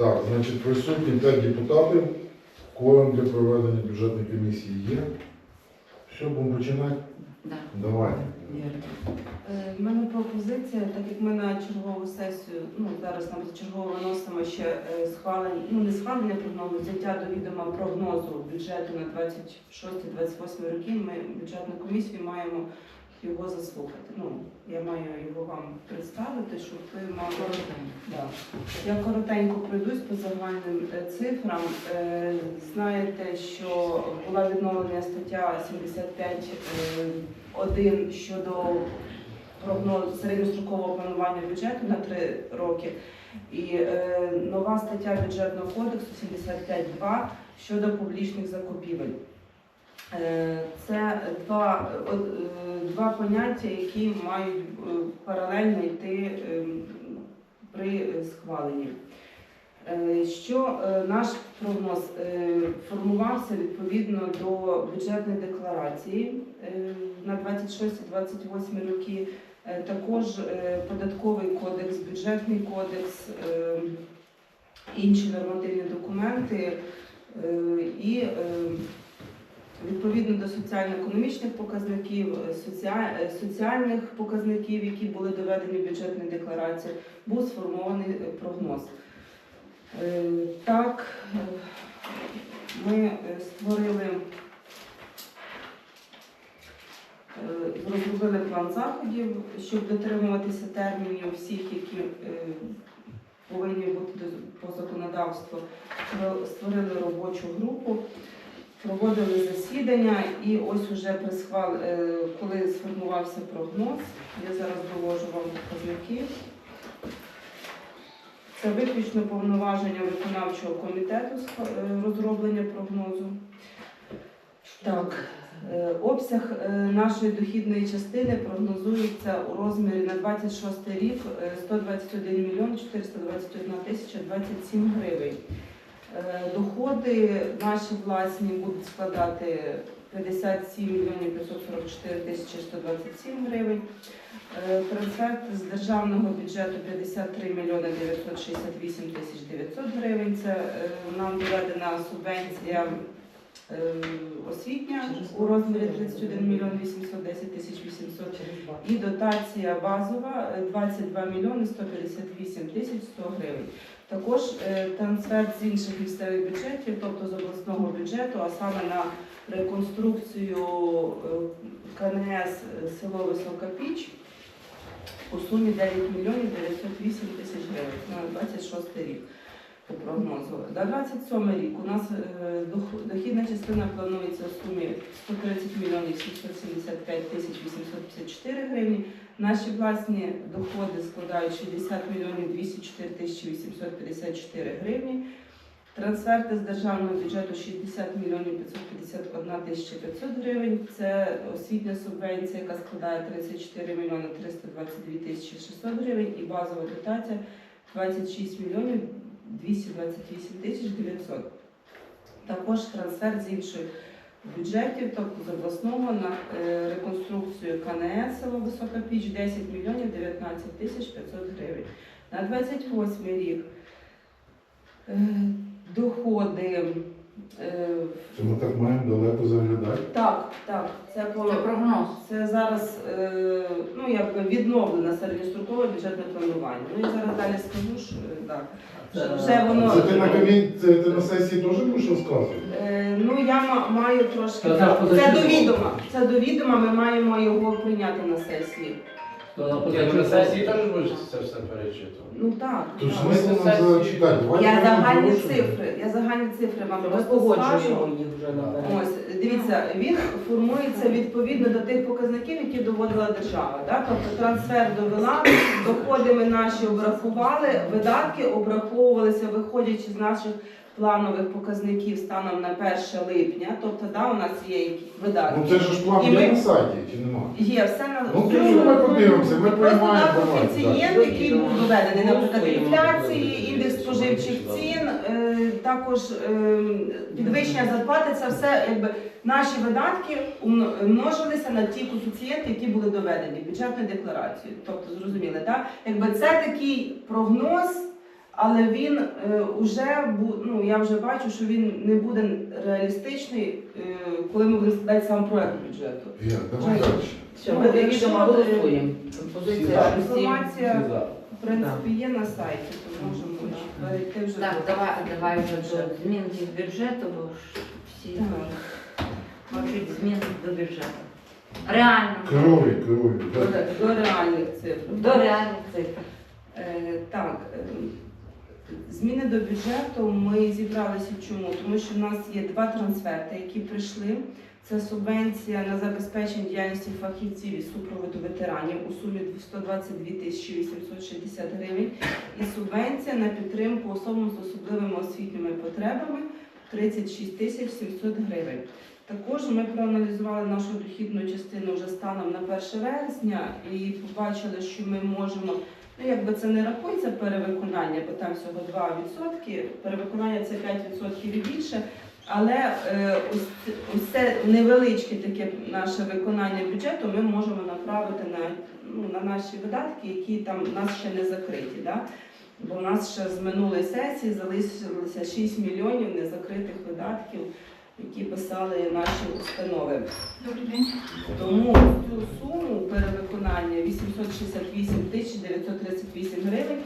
Так, значить, присутні 5 депутатів. Кворум для проведення бюджетної комісії є. Що, будемо починати? Да. Давай. Е, В мене пропозиція, так як ми на чергову сесію, ну зараз нам чергово виносимо ще е, схвалення, ну не схвалення прогнозу, взяття до відома прогнозу бюджету на 26-28 роки. Ми бюджетну комісію маємо його заслухати. Ну я маю його вам представити, щоб ви мали. Да. Я коротенько пройдусь по загальним е, цифрам. Е, Знаєте, що була відновлена стаття 75.1 щодо прогнозу середньострокового планування бюджету на три роки. І е, нова стаття бюджетного кодексу 75.2 щодо публічних закупівель. Е, Це два, е, два поняття, які мають е, паралельно йти е, при схваленні. Е, Що е, наш прогноз е, формувався відповідно до бюджетної декларації е, на 26-28 роки. Е, Також е, податковий кодекс, бюджетний кодекс, е, інші нормативні документи е, і е, відповідно до соціально-економічних показників, е, е, соціальних показників, які були доведені в бюджетній декларації, був сформований е, прогноз. Так, ми створили, розробили план заходів, щоб дотримуватися термінів всіх, які повинні бути по законодавству. Створили робочу групу, проводили засідання і ось уже при схвал, е, коли сформувався прогноз, я зараз довожу вам показники. Це виключно повноваження виконавчого комітету з е, розроблення прогнозу. Так, е, обсяг нашої дохідної частини прогнозується у розмірі на 26 рік е, 121 мільйон 421 тисяча 27 гривень. Е, Доходи наші власні будуть складати 57 мільйонів 544 тисячі 127 гривень. Е, Трансферт з державного бюджету 53 мільйони 968 тисяч 900 гривень. Це е, нам доведена субвенція освітня у розмірі 31 мільйон 810 тисяч 800 і дотація базова е, 22 мільйони 158 тисяч 100 гривень. Також е, трансфер з інших місцевих бюджетів, тобто з обласного бюджету, а саме на реконструкцію е, КНС е, село Висока Піч у сумі 9 мільйонів 908 тисяч гривень на 26 рік по прогнозу. На 27 рік у нас дохідна частина планується у сумі 130 мільйонів 775 тисяч 854 гривні. Наші власні доходи складають 60 мільйонів 204 тисячі 854 гривні. Трансферти з державного бюджету 60 мільйонів 551 тисяча 500 гривень. Це освітня субвенція, яка складає 34 мільйони 322 тисячі 600 гривень і базова дотація 26 мільйонів 228 тисяч 900. Також трансфер з інших бюджетів, тобто з обласного на е, реконструкцію КНС село Висока Піч 10 мільйонів 19 тисяч 500 гривень. На 28 рік е, доходи. Е, Це ми так маємо далеко заглядати. Так, так, це по Це прогноз. це зараз е, ну, якби відновлене середньострокове бюджетне планування. Ну і зараз далі скажу, що е, так. Вже- Вже воно Це ти на комі... це ти на сесії теж будеш розказувати? Е, ну я ма- маю трошки. Та так, Це подожди. до відома. Це до відома. Ми маємо його прийняти на сесії. То на на сесії теж будеш це все перечитувати? Ну так. Тут так. нам зачитати. Давай Я загальні цифри. Я загальні цифри вам Ми просто погоджуємо їх вже наперед. Ось дивіться, він формується відповідно до тих показників, які доводила держава. Да? Тобто трансфер довела, доходи ми наші обрахували, видатки обраховувалися, виходячи з наших планових показників станом на 1 липня. Тобто, да, у нас є які видатки. Ну це ж план І є ми- на сайті, чи нема? Є все на Ну, то ж ми подивимося, ми Просто приймаємо, так давай, коефіцієнт, який був доведений, наприклад, інфляції, індекс споживчих цін, е, також е, підвищення зарплати, це все якби наші видатки множилися на ті коефіцієнти, які були доведені бюджетною декларацією. Тобто, зрозуміли, так? Якби це такий прогноз. Але він е, уже бу- ну я вже бачу, що він не буде реалістичний, е, коли ми будемо складати сам проект бюджету. Я, давай далі. Все, Ну, ми якщо, доїдемо, е, голосуємо. Позиція. Інформація в принципі є на сайті, то можемо перейти вже Так, до давай, давай вже до змін до бюджету, бо ж всі хочуть змін до бюджету. Реально. Крові, крові. до, до реальних цифр. До реальних цифр. Е, Так, е, зміни до бюджету ми зібралися чому? Тому що в нас є два трансферти, які прийшли. Це субвенція на забезпечення діяльності фахівців із супроводу ветеранів у сумі 122 тисячі 860 гривень і субвенція на підтримку особам з особливими освітніми потребами 36 тисяч 700 гривень. Також ми проаналізували нашу дохідну частину вже станом на 1 вересня і побачили, що ми можемо Ну, якби це не рахується перевиконання, бо там всього 2%, перевиконання це 5% і більше. Але е, це невеличке таке наше виконання бюджету ми можемо направити на, ну, на наші видатки, які там у нас ще не закриті. Да? Бо у нас ще з минулої сесії залишилося 6 мільйонів незакритих видатків, які писали наші установи. Добрий день. Тому цю суму перевиконання 868 тисяч 938 гривень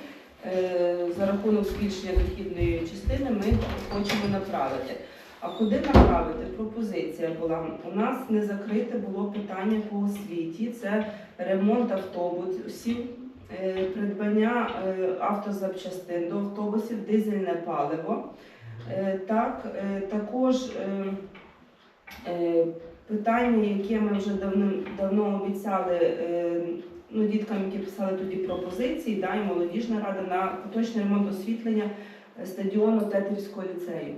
е, за рахунок збільшення дохідної частини ми хочемо направити. А куди направити? Пропозиція була. У нас не закрите було питання по освіті. Це ремонт автобусів, е, придбання е, автозапчастин до автобусів, дизельне паливо. Е, Так, також питання, яке ми вже давно, давно обіцяли ну, діткам, які писали тоді пропозиції, да, і молодіжна рада на поточний ремонт освітлення стадіону Тетерівського ліцею.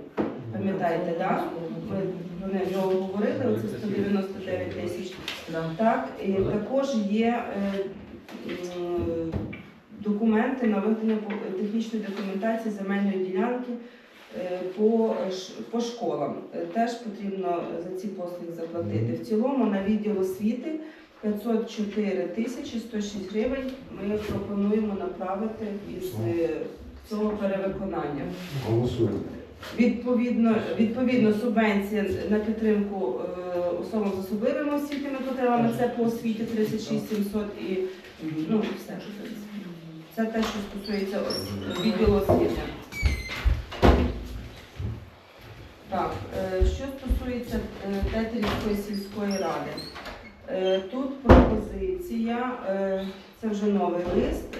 Пам'ятаєте, да? Ми про нього говорили, оце 199 тисяч. Так, і також є е, документи на виготовлення по- технічної документації земельної ділянки е, по, по школам. Е, Теж потрібно за ці послуги заплатити. В цілому на відділ освіти 504 тисячі 106 гривень ми пропонуємо направити із цього перевиконання. Голосуємо. Відповідно, відповідно, субвенція на підтримку е, особам з особливими освітніми потребами це по освіті 36 700 і ну все. Це те, що стосується відділу освіти. Так, е, що стосується е, Тетерівської сільської ради, тут пропозиція, це вже новий лист,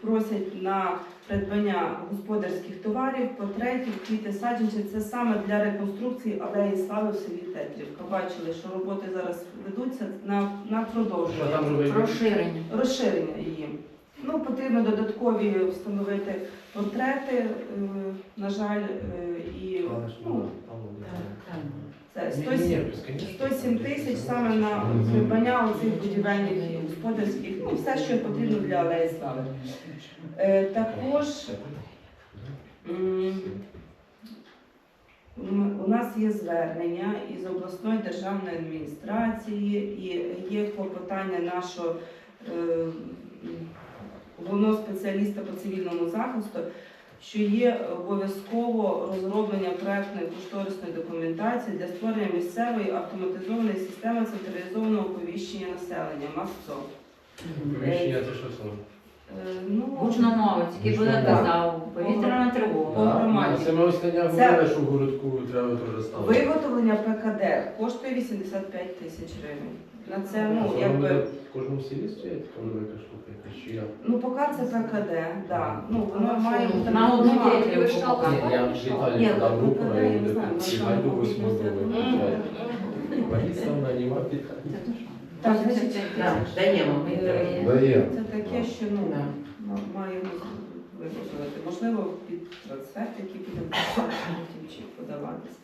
просять на придбання господарських товарів, портретів, квіти, саджанці. Це саме для реконструкції алеї слави в селі Тетрівка. Бачили, що роботи зараз ведуться на, на продовження. Розширення. розширення її. Ну, потрібно додаткові встановити портрети, е, на жаль, е, і ну, це 107 ні, безконечно. 107 тисяч саме на придбання оцих будівельних господарських, ну все, що потрібно для алеї слави. Е, також у нас є звернення із обласної державної адміністрації і є клопотання нашого е, головного спеціаліста по цивільному захисту, що є обов'язково розроблення проектної кошторисної документації для створення місцевої автоматизованої системи централізованого оповіщення населення МАСЦО. Оповіщення це що саме? Ну, Гучномовець, який буде Гучномовець. казав, повітряна тривога. По громаді. Це ми ось говорили, що в городку треба теж ставити. Виготовлення ПКД коштує 85 тисяч гривень. На це, ну, якби, В кожному селі стоять така велика штука, якась чи я? ну, поки це ПКД, да. Ну, воно має бути На одну нормально. дітей Ні, я в Ні, Віталії ну, руку, ну, а я я не знаю, може, гайду там восьмодоби. Мгм. Нанімати. Так, значить, Так, даємо. даємо. Це таке, що ну, Да. маємо виготовити. Можливо, під який буде потім чи подаватись.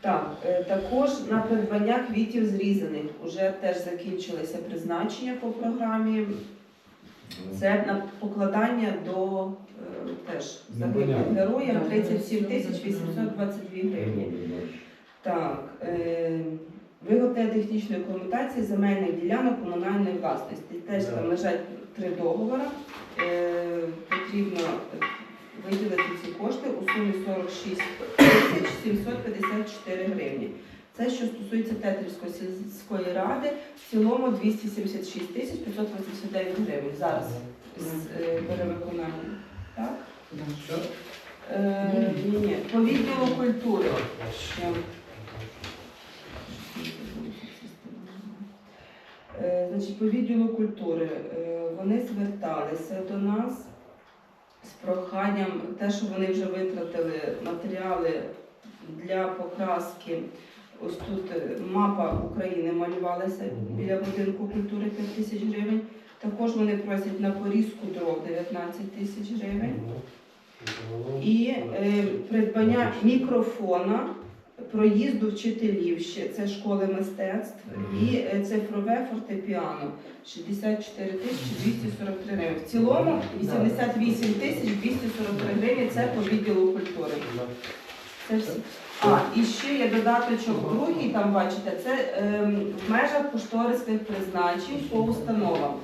Так, е, також на придбання квітів зрізаних. Уже теж закінчилися призначення по програмі. Це на покладання до е, теж загиблим понятно. героям 37 тисяч 822 гривні. Так, е, виготовлення технічної документації земельних ділянок комунальної власності. Теж там лежать три договори. Е, потрібно виділити ці кошти у сумі 46 тисяч 754 гривні. Це що стосується Тетрівської сільської ради, в цілому 276 тисяч 589 гривень зараз з е, перевиконанням. Так? Що? Е, ні, ні. По відділу культури. ще. Е, Значить, по відділу культури е, вони зверталися до нас з проханням, те, що вони вже витратили матеріали для покраски. Ось тут е, мапа України малювалася біля будинку культури 5 тисяч гривень. Також вони просять на порізку дров 19 тисяч гривень. І е, придбання мікрофона, проїзду вчителів ще це школи мистецтв і е, цифрове фортепіано 64 тисячі 243 гривень. В цілому 88 тисяч 243 гривень це по відділу культури. Це всі. А, і ще є додаточок другий, там бачите, це ем, в межах кошторисних призначень по установам.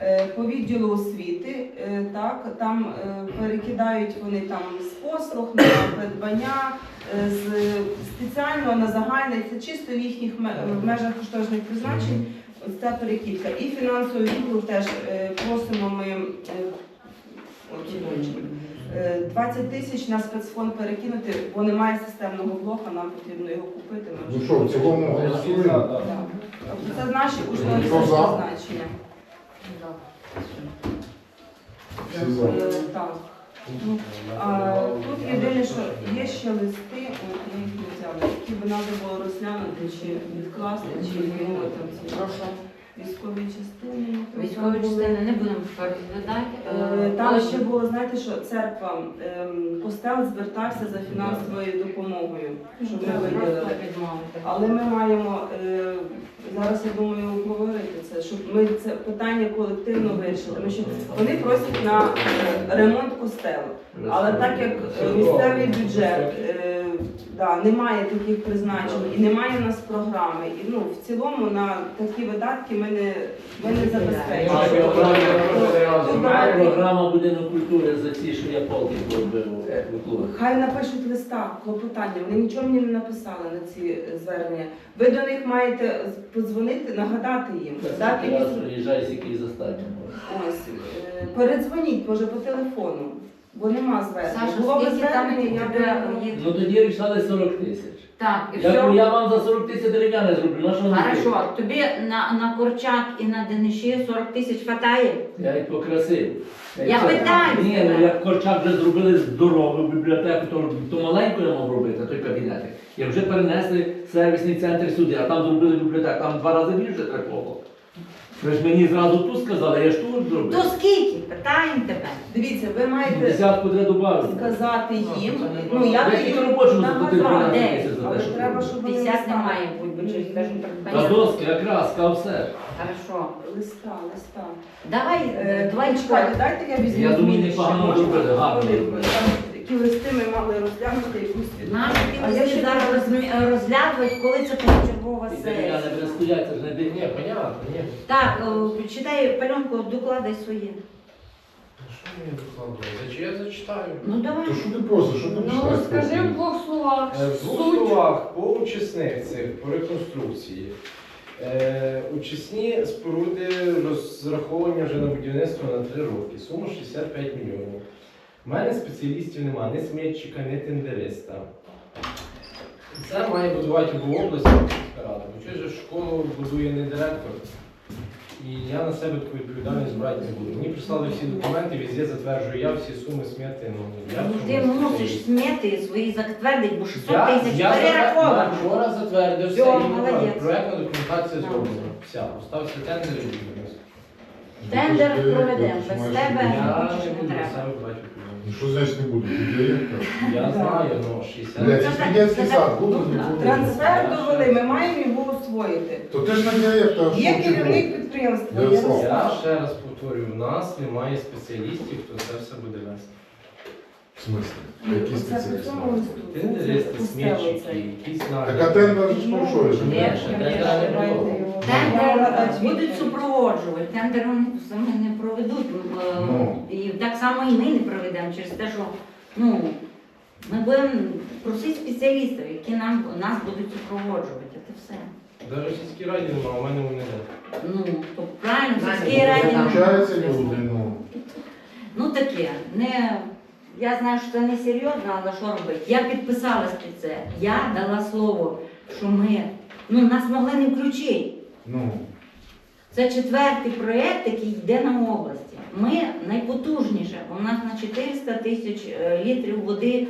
Е, По відділу освіти, е, так, там е, перекидають вони там з послуг на придбання, е, з спеціального на загальне, це чисто в їхніх межах кошторисних призначень. Ось ця перекидка. І фінансовий відділ теж е, просимо ми е, е, 20 тисяч на спецфонд перекинути, бо немає системного блока, нам потрібно його купити. Ми Ну що, в цілому голосуємо? Так. Тобто це наші кошторисні Хто за? призначення. Всі за. Е, Так. Ну, А, Тут єдине, що є ще листи, от ми їх не взяли, які би треба було розглянути, чи відкласти, чи відмовити ці Прошу. військові частини. Військові частини не будемо розглядати. Е, Там ще було, знаєте, що церква ем, костел звертався за фінансовою допомогою, щоб ми виділили. Відмовити. Але ми маємо е, зараз, я думаю, обговорити це, щоб ми це питання колективно вирішили. Тому що вони просять на е, ремонт костелу. Але так як е, місцевий бюджет е, да, немає таких призначень і немає у нас програми, і ну в цілому на такі видатки ми не, ми не забезпечуємо. Програма будинок культури за ці, що я полки зробив. Хай напишуть листа, клопотання. Вони нічого мені не написали на ці е, звернення. Ви до них маєте подзвонити, нагадати їм. Дати їм приїжджаю, який застатньо. ось е, передзвоніть, може, по телефону, бо нема звернення. Саша, Було б скільки там звернення, я тебе б є? Ну тоді рішали 40 тисяч. Так, і Я, все. я вам за 40 тисяч дерев'яне зроблю, на що не Хорошо, тобі на, на Корчак і на Дениші 40 тисяч хватає? Я їх покрасив. Я це- питаю Ні, тебе. ну як Корчак вже зробили здорову бібліотеку, то, то маленьку я мав робити, той кабінетик. Як вже перенесли сервісний центр сюди, а там зробили бібліотеку, там два рази більше треба було. Ви ж мені зразу тут сказали, я ж тут зробив. То скільки? Питаємо тебе. Дивіться, ви маєте Десятку треба додати. сказати їм. це Ну я Я тільки робочому заплатив нагадаю. 12 тисяч за Але те, що треба, зробив. щоб вони 50 листа- не має бути, бо через те, що Та доски, краска, все. Хорошо. Листа, листа. Давай, Е, давай чекайте, дайте я візьму. Я думаю, непогано що можна. зробили, гарно Хвилинку, зробили. там Які листи ми мали розглянути, якусь від- Наші А я ще зараз розмі- розглядувати, коли це позачергова І сесія. Стоять, це ж не Ні, дихня. понятно, ні. Так, о, читай пальонку, докладай своє. Що мені докладувати? За я зачитаю? Ну давай. То що ти просиш, що ти Ну, читаєш? скажи в двох словах. Е, В двох Суть. словах по очисних цих, по реконструкції. Е, Очисні споруди розраховані вже на будівництво на 3 роки. Сума 65 мільйонів. У мене спеціалістів немає, ні смітчика, ні тендериста. Це має будувати в області міська рада. Бо чого ж школу будує не директор. І я на себе таку відповідальність брати не буду. Мені прислали всі документи, везде затверджую я всі суми смерти. Ну, я в Ну, Ти мусиш смети свої затвердити, бо 600 Я, тисяч я перераховано. вчора затвердив все, Всьо, і молодець. проектна документація зроблена. Вся, поставився тендер і будівництво. Тендер проведемо, без тебе. Я не не буду треба. на себе брати Ну. Що значить не буду? Ти директор? Я знаю, ну 60. Блядь, і студентський сад буду ну, не буду. Трансфер довели, ми маємо його освоїти. То ти ж на директор, Є що ти керівник був? підприємства. Ярослав. Я ще раз повторюю, в нас немає спеціалістів, хто це все буде вести. В смислі? Які спеціалісти? цьому листу. Смітчики, якісь Так нагляди. тендер ж ну що ж? Ні, ще тендера не було. Тендер будуть супроводжувати, тендер вони самі не проведуть. Е, Ну. І так само і ми не проведемо через те, що Ну, ми будемо просити спеціалістів, які нам, нас будуть супроводжувати. Це все. Навіть в сільській раді немає, у мене вони не. Ну, то правильно, в сільській раді. Люди, ну. Ну таке, не. Я знаю, що це не серйозно, але що робити? Я підписалась під це. Я дала слово, що ми. Ну, нас могли не включити. Ну, Це четвертий проєкт, який йде на області. Ми найпотужніше, у нас на 400 тисяч е, літрів води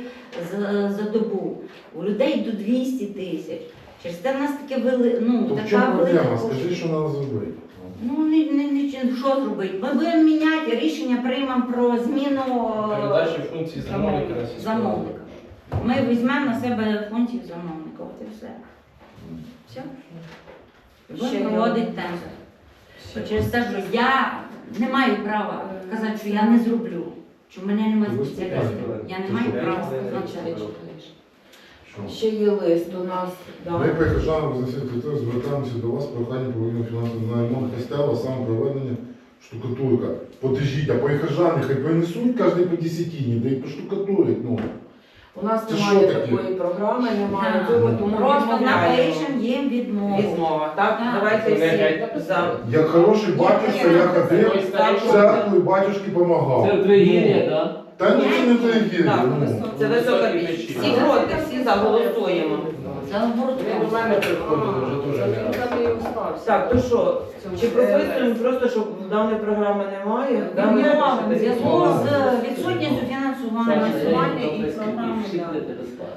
за, за добу. У людей до 200 тисяч. Через це в нас таке вели, ну, то в така чому велика. проблема? Скажи, що треба зробити. Ну, не, не, не, що зробити? Ми будемо міняти рішення, приймемо про зміну е, Передачі функції замовника на сільську замовника. Ми візьмемо на себе функцію замовника, от і все. Все. Ще Будемо проводити тендер. Бо Через те, що я не маю права казати, що я не зроблю. Що в мене немає спеціалістів. Я не маю що, права я не сказати. Ще є лист у нас. да. Ми, прихожани Вознесенського звертаємося до вас з проханням проведення фінансового на ремонт костела, саме проведення штукатурка. Подождіть, а прихожани хай принесуть кожен по десятині, да й поштукатурить, ну. У нас Це немає що таке? такої програми, немає Так. цього, тому Просто відмовляємо. напишемо їм відмову. Відмова, так? Так. Давайте всі за. Як хороший батюшка, я ходив в церкву і батюшки Це допомагав. в Тригір'я, так? Та ні, це не трагедія. Так, ну. Це висока піч. Всі проти, всі заголосуємо. До мене приходили вже дуже не раз. Так, то що? Чи прописуємо просто, що даної програми немає? Ну, Даної в зв'язку з відсутністю фінансування і програми, да.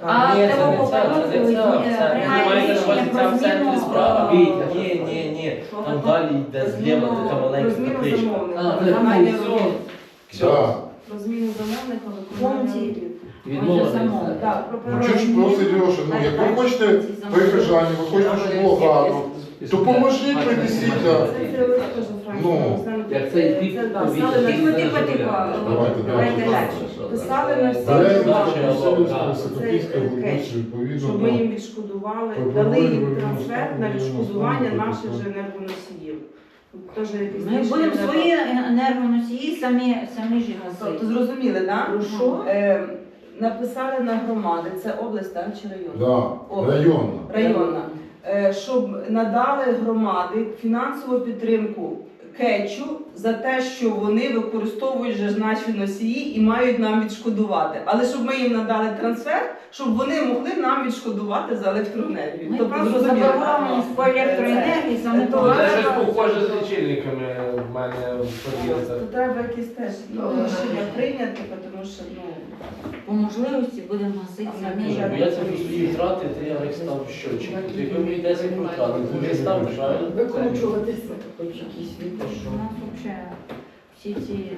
А це треба приймає маєте на рішення увазі про в центрі зміну, справа? е, Ні, ні, ні. Там далі йде зліва така маленька табличка. А, це все. Про зміну замовника, виконання робіт. Так, про Ну чого ж просить Леша, ну як ви хочете прихожані, ви хочете, щоб було гарно, то поможіть, принесіть. А. Ну, Як Це, Тихо, тихо, тихо. Давайте, Давайте давайте. далі. Писали на всі. Високопільська, Це, Глибоці, щоб ми їм відшкодували, дали їм трансфер на відшкодування наших же енергоносіїв. Теж якісь Ми рішення будемо треба- свої енергоносії самі, самі ж Тобто зрозуміли, да? Прошу. Е, написали на громади, це область так, чи район? Да, О. районна. Районна. Е, щоб надали громади фінансову підтримку кетчу за те, що вони використовують же наші носії і мають нам відшкодувати. Але щоб ми їм надали трансфер, щоб вони могли нам відшкодувати за електроенергію. Ми Тобто, просто заборгованість по електроенергії, саме Це- того. Це щось похоже з лічильниками в мене в То треба якісь теж ну, рішення прийняти, тому що ну По можливості будемо гасити самі. я це по свої втрати, то я як став щочик. Якби мені 10 втрати, то я став, правильно? Викручуватися, хоч якісь відео, У що. нас взагалі всі ці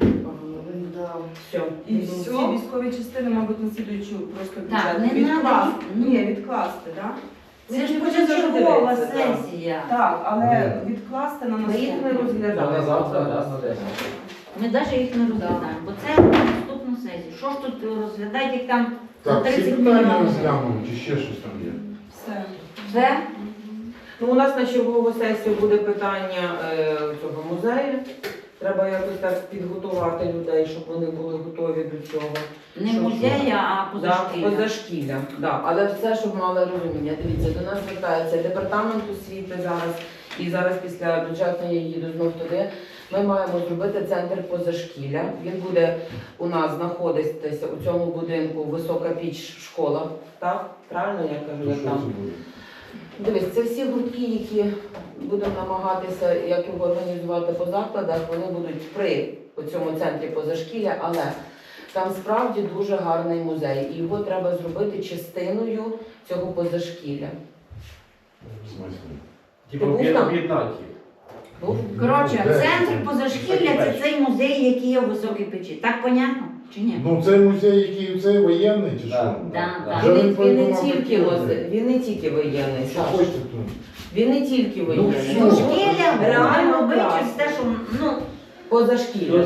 Да. Все. і всі військові частини, мабуть, на слідуючу просто Так, бюджет не відкласти. Ні, відкласти, так? Це ж позачергова сесія. Так, але відкласти на Ми їх не наступну. Та на завтра, раз на 10. Ми навіть їх не розглядаємо, бо це на наступну сесію. Що ж тут розглядати, як там Так, всі 30 питання мільйонів. розглянули, чи ще щось там є? Все. все? Ну, у нас на чергову сесію буде питання е, цього музею. Треба якось так підготувати людей, щоб вони були готові до цього. Не музея, а Да, позашкілля. позашкілля. Да. Але все, щоб мали розуміння. Дивіться, до нас звертається департамент освіти зараз, і зараз після бюджетної я їду знов туди. Ми маємо зробити центр позашкілля. Він буде у нас знаходитися у цьому будинку висока піч школа. Так? Правильно я кажу? То я що там. Дивись, це всі гуртки, які будемо намагатися як його організувати по закладах, вони будуть при цьому центрі позашкілля, але там справді дуже гарний музей, і його треба зробити частиною цього позашкілля. В смислі? Типу був там? об'єднати їх. Ну, Коротше, центр позашкілля це цей музей, який є у високій печі. Так понятно? Чи ні? Ну цей музей, який цей воєнний, чи що? Так, так. Він, не- він він не тільки воз- він не тільки воєнний, Що Саш. хочете тут? Він не тільки воєнний. все. Позашкілля Реально реально через те, що ну, Позашкілля.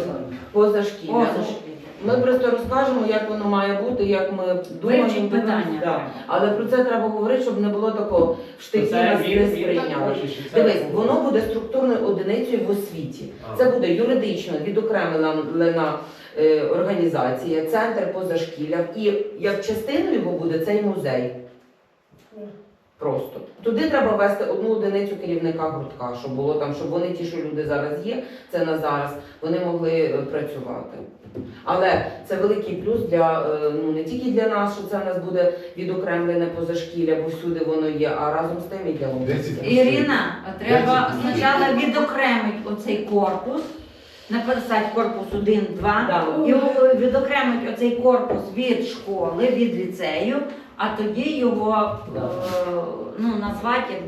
Позашкілля. позашкілля. Ми просто розкажемо, як воно має бути, як ми думаємо. Вивчить питання. Да. Але про це треба говорити, щоб не було такого в штикі Це нас він- не він сприйняли. це Дивись, воно буде структурною одиницею в освіті. А. Це буде юридично відокремлена е, організація, центр позашкілля, і як частиною його буде цей музей. Просто туди треба вести одну одиницю керівника гуртка, щоб було там, щоб вони ті, що люди зараз є, це на зараз, вони могли е, працювати. Але це великий плюс для е, ну не тільки для нас, що це в нас буде відокремлене позашкілля, бо всюди воно є, а разом з тим і для області. Ірина, треба спочатку відокремити оцей корпус, написати корпус 1, 2, Да. і відокремити оцей корпус від школи, від ліцею, а тоді його е, ну, назвати як.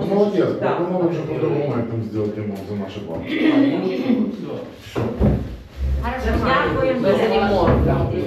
Ну, молодец, Да. пропоновал уже по-другому это сделать ремонт за наши бабки. А, ну, все. Хорошо, дякуємо. за ремонту.